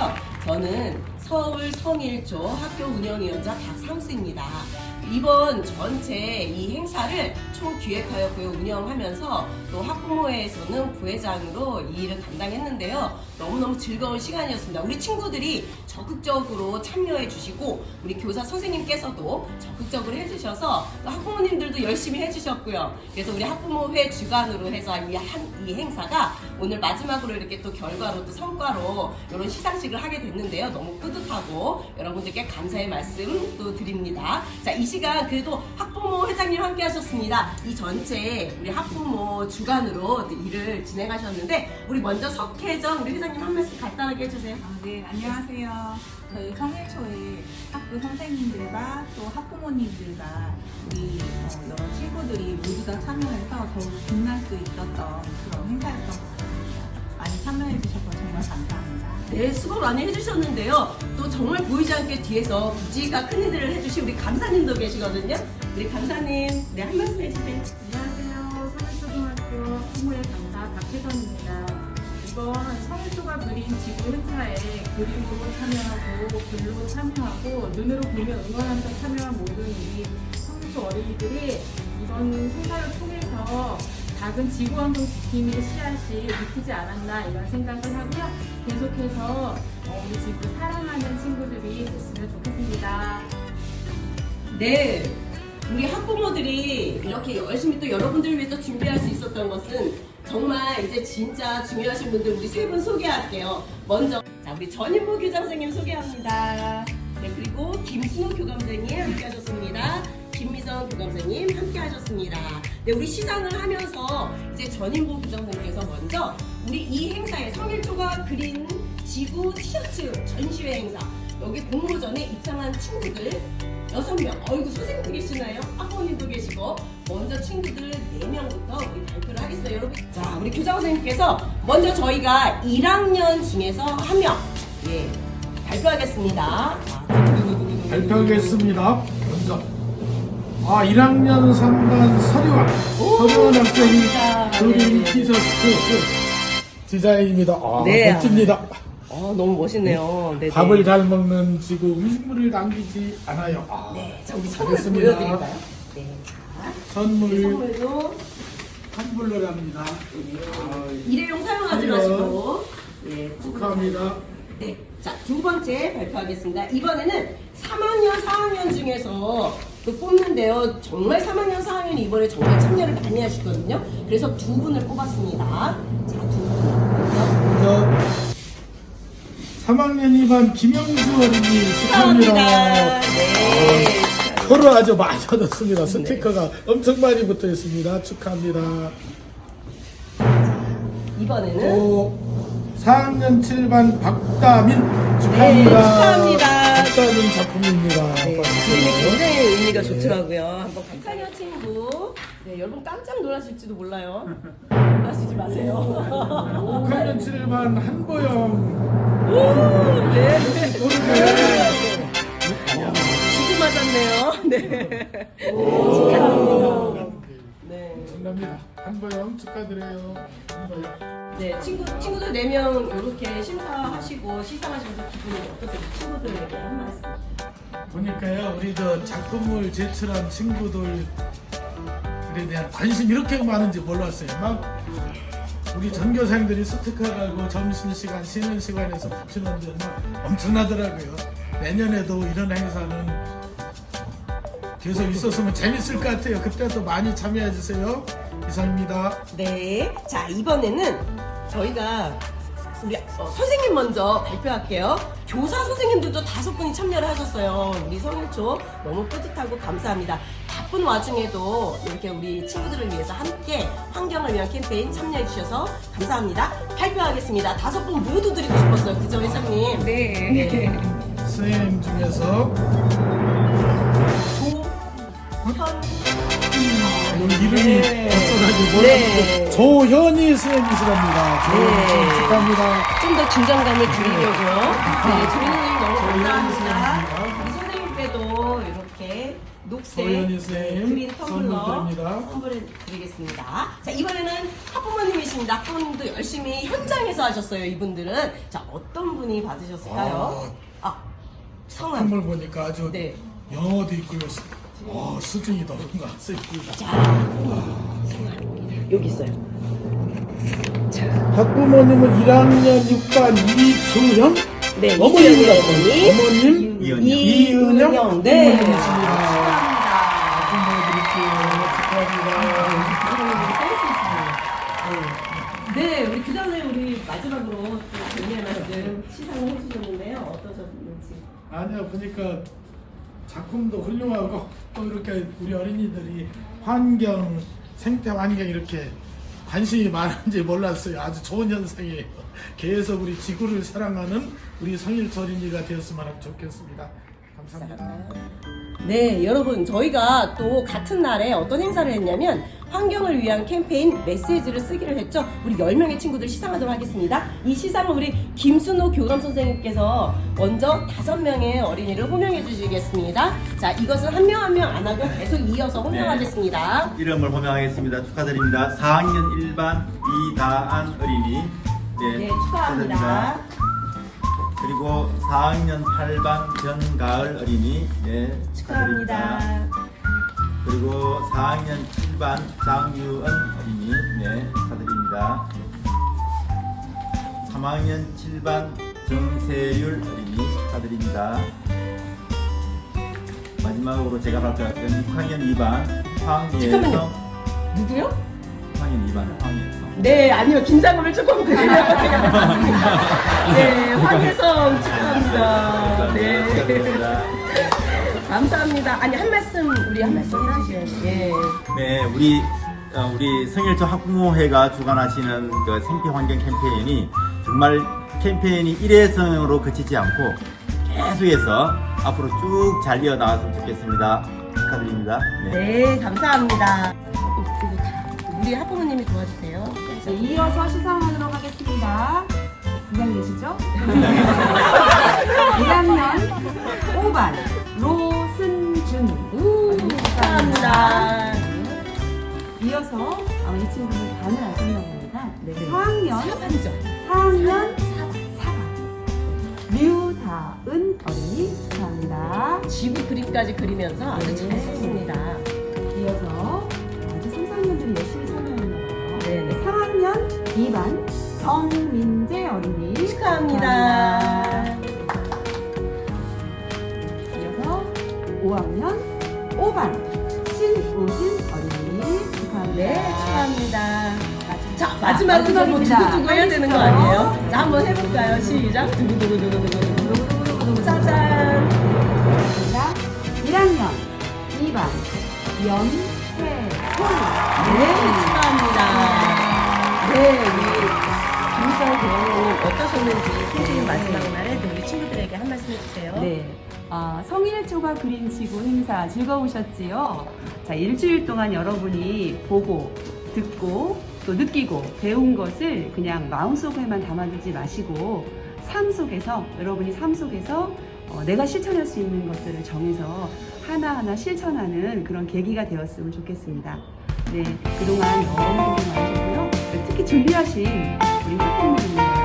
안녕하세요. 저는 서울 성일조 학교 운영위원장 박상수입니다. 이번 전체 이 행사를 총 기획하여 그 운영하면서 또 학부모회에서는 부회장으로 이 일을 담당했는데요. 너무너무 즐거운 시간이었습니다. 우리 친구들이 적극적으로 참여해 주시고 우리 교사 선생님께서도 적극적으로 해주셔서 또 학부모님들도 열심히 해주셨고요. 그래서 우리 학부모회 주관으로 해서 이, 한, 이 행사가 오늘 마지막으로 이렇게 또 결과로 또 성과로 이런 시상식을 하게 됐는데요. 너무 뿌듯하고 여러분들께 감사의 말씀 또 드립니다. 자, 이 시간 그래도 학부 모 회장님 함께 하셨습니다. 이 전체 우리 학부모 주관으로 또 일을 진행하셨는데 우리 먼저 석혜정 우리 회장님 한 말씀 간단하게 해주세요. 아, 네, 안녕하세요. 저희 성일초에 학교 선생님들과 또 학부모님들과 우리 어, 여러 친구들이 모두 다 참여해서 더욱 빛날 수 있었던 그런 행사였던 것 같습니다. 많이 참여해 주셔서 정말 감사합니다. 네, 수고 많이 해주셨는데요. 또 정말 보이지 않게 뒤에서 부지가 큰 일들을 해주신 우리 감사님도 계시거든요. 우리 감사님, 네, 한 말씀 해주세요. 안녕하세요. 서울초등학교 학부모의 강사 박혜선입니다. 이번 서울초가 그린 지구 행사에 그림으로 참여하고 글로 참여하고 눈으로 보며 응원하면서 참여한 모든 우리 서울초 어린이들이 이번 행사를 통해서 작은 지구 환경 지킴이의 씨앗이 믿히지 않았나 이런 생각을 하고요. 계속해서 어, 우리 지구 사랑하는 친구들이 됐으면 좋겠습니다. 네. 우리 학부모들이 이렇게 열심히 또 여러분들을 위해서 준비할 수 있었던 것은 정말 이제 진짜 중요하신 분들 우리 세 분 소개할게요. 먼저 자 우리 전인보 교장 선생님 소개합니다. 네 그리고 김순호 교감생님 함께 하셨습니다. 김미정 교감생님 함께 하셨습니다. 네 우리 시상을 하면서 이제 전인보 교장선생님께서 먼저 우리 이 행사에 성일조가 그린 지구 티셔츠 전시회 행사 여기 공모전에 입상한 친구들 여섯 명. 어이구 선생님도 계시나요? 학부모님도 계시고 먼저 친구들 네 명부터 우리 발표를 하겠습니다, 여러분. 자, 우리 교장 선생님께서 먼저 저희가 1학년 중에서 한 명, 예, 발표하겠습니다. 발표하겠습니다. 먼저 아 1학년 3반 서류원 서류원 학생이. 그린 네. 티셔츠 디자인입니다. 아, 네. 멋집니다. 어, 너무 멋있네요. 네, 밥을 네. 잘 먹는 지구 음식물을 남기지 않아요. 아, 네, 자, 우리 선물 잘했습니다. 보여드릴까요? 네, 자, 선물 이 선물도 환불러랍니다. 아, 일회용 사용하지 아니요. 마시고, 예, 축하합니다. 네. 자, 두 번째 발표하겠습니다. 이번에는 3학년, 4학년 중에서 또 뽑는데요. 정말 3학년, 4학년이 이번에 정말 참여를 많이 하시거든요. 그래서 두 분을 뽑았습니다. 자, 두 분. 먼저 3학년 2반 김영주 어린이 축하합니다. 네. 서로 아주 많이 얻었습니다. 스티커가 엄청 많이 붙어 있습니다. 축하합니다. 이번에는 또 4학년 7반 박다민 네, 축하합니다. 축하합니다. 박다민 작품입니다. 네, 그림이. 굉장히 의미가 좋더라고요. 한번 감사해요, 친구. 네, 여러분 깜짝 놀라실지도 몰라요. 놀라시지 마세요. 6학년 7반 한보영 오, 네. 오르네. 지금 맞았네요. 네. 오. 네. 축하합니다. 한보영 축하드려요. 한보영. 네, 친구, 친구들 4명 이렇게 심사하시고 시상하시면서 기분이 어떠세요? 친구들에게 한 말씀. 보니까요 우리 저 작품을 제출한 친구들에 대한 관심 이렇게 많은지 몰랐어요. 막 우리 전교생들이 스티커 갈고 점심시간 쉬는 시간에서 붙이는데 막 엄청나더라고요. 내년에도 이런 행사는 계속 있었으면 재밌을 것 같아요. 그때도 많이 참여해 주세요. 이상입니다. 네. 자, 이번에는 저희가 우리 어, 선생님 먼저 발표할게요. 교사 선생님들도 다섯 분이 참여를 하셨어요. 우리 성일초 너무 뿌듯하고 감사합니다. 바쁜 와중에도 이렇게 우리 친구들을 위해서 함께 환경을 위한 캠페인 참여해 주셔서 감사합니다. 발표하겠습니다. 다섯 분 모두 드리고 싶었어요. 그죠, 회장님? 네. 선생님 중에서 조현 오늘 이름이 네. 없어가지고 네. 조현희 선생님이시랍니다. 조현희 네. 축하합니다. 좀 더 긴장감을 드리려고요. 네, 조인님 너무 조인님 감사합니다. 우리 선생님께도 이렇게 녹색 선생님 그린 선물 텀블러 드립니다. 선물을 드리겠습니다. 자 이번에는 학부모님이십니다. 학부모님도 열심히 현장에서 하셨어요. 이분들은 자 어떤 분이 받으셨을까요? 아 성함. 선물 보니까 아주 네. 영어도 있고요. 어, 수준이 너무 낮습니다. 자 여기 있어요. 학부모님은 1학년 6반 이수현 네. 이주연이 어머님 이은영. 이은영 네. 네, 우리 그 전에 우리 마지막으로 또 정리의 말씀 시상을 해주셨는데요. 어떠셨는지. 아니요, 보니까 작품도 훌륭하고 또 이렇게 우리 어린이들이 환경, 생태 환경 이렇게 관심이 많은지 몰랐어요. 아주 좋은 현상이에요. 계속 우리 지구를 사랑하는 우리 성일초 어린이가 되었으면 좋겠습니다. 감사합니다. 네, 여러분, 저희가 또 같은 날에 어떤 행사를 했냐면 환경을 위한 캠페인 메시지를 쓰기를 했죠. 우리 10명의 친구들 시상하도록 하겠습니다. 이 시상을 우리 김순호 교감 선생님께서 먼저 5명의 어린이를 호명해 주시겠습니다. 자, 이것은 한 명 한 명 안 하고 계속 이어서 호명하겠습니다. 이름을 호명하겠습니다. 축하드립니다. 4학년 1반 이다안 어린이. 네, 축하합니다. 그리고 4학년 8반 변가을 어린이. 네, 축하드립니다. 그리고 4학년 7반 장유은 어린이. 네, 축하드립니다. 3학년 7반 정세율 어린이 축하드립니다. 마지막으로 제가 발표할게요. 6학년 2반 황예성. 누구요? 6학년 2반 황예성. 네, 아니요. 긴장감을 조금 그리려고 생각합니다. 네, 황혜성 축하합니다. 네. 감사합니다. 아니, 한 말씀, 우리 한 말씀 해주셔야지. 예. 네, 우리 어, 우리 성일초 학부모회가 주관하시는 그 생태 환경 캠페인이 정말 캠페인이 일회성으로 그치지 않고 계속해서 앞으로 쭉 잘 이어 나갔으면 좋겠습니다. 축하드립니다. 네. 네, 감사합니다. 이거 다 우리 학부모님이 도와주세요. 네, 이어서 시상하도록 하겠습니다. 긴장되시죠? 1학년 5반 로승준 우, 축하합니다. 이어서 아마 이 친구는 반을 아신다고 합니다. 네. 4학년 사반이죠. 4학년 4반 류다은 어린이 축하합니다. 지구 그림까지 그리면서 아주 잘 썼습니다. 이어서 아주 3, 4학년들이 열심히 1학년 2반 정민재 어린이 축하합니다. 이어서 5학년 5반 신우진 어린이 축하합니다. 네, 축하합니다. 자, 마지막으로 자, 뭐 두구두구 해야 되는 거 아니에요? 자, 한번 해볼까요? 시작. 두구두구두구두구 두구 짜잔. 1학년 2반 연 어떠셨는지 캠페인 마지막 날에 우리 친구들에게 한 말씀 해주세요. 네. 아, 성일초가 그린 지구 행사 즐거우셨지요? 자, 일주일 동안 여러분이 보고, 듣고, 또 느끼고, 배운 것을 그냥 마음속에만 담아두지 마시고, 삶 속에서, 여러분이 삶 속에서 어, 내가 실천할 수 있는 것들을 정해서 하나하나 실천하는 그런 계기가 되었으면 좋겠습니다. 네, 그동안 너무 고생 많으셨고요. 특히 준비하신 우리 학부모님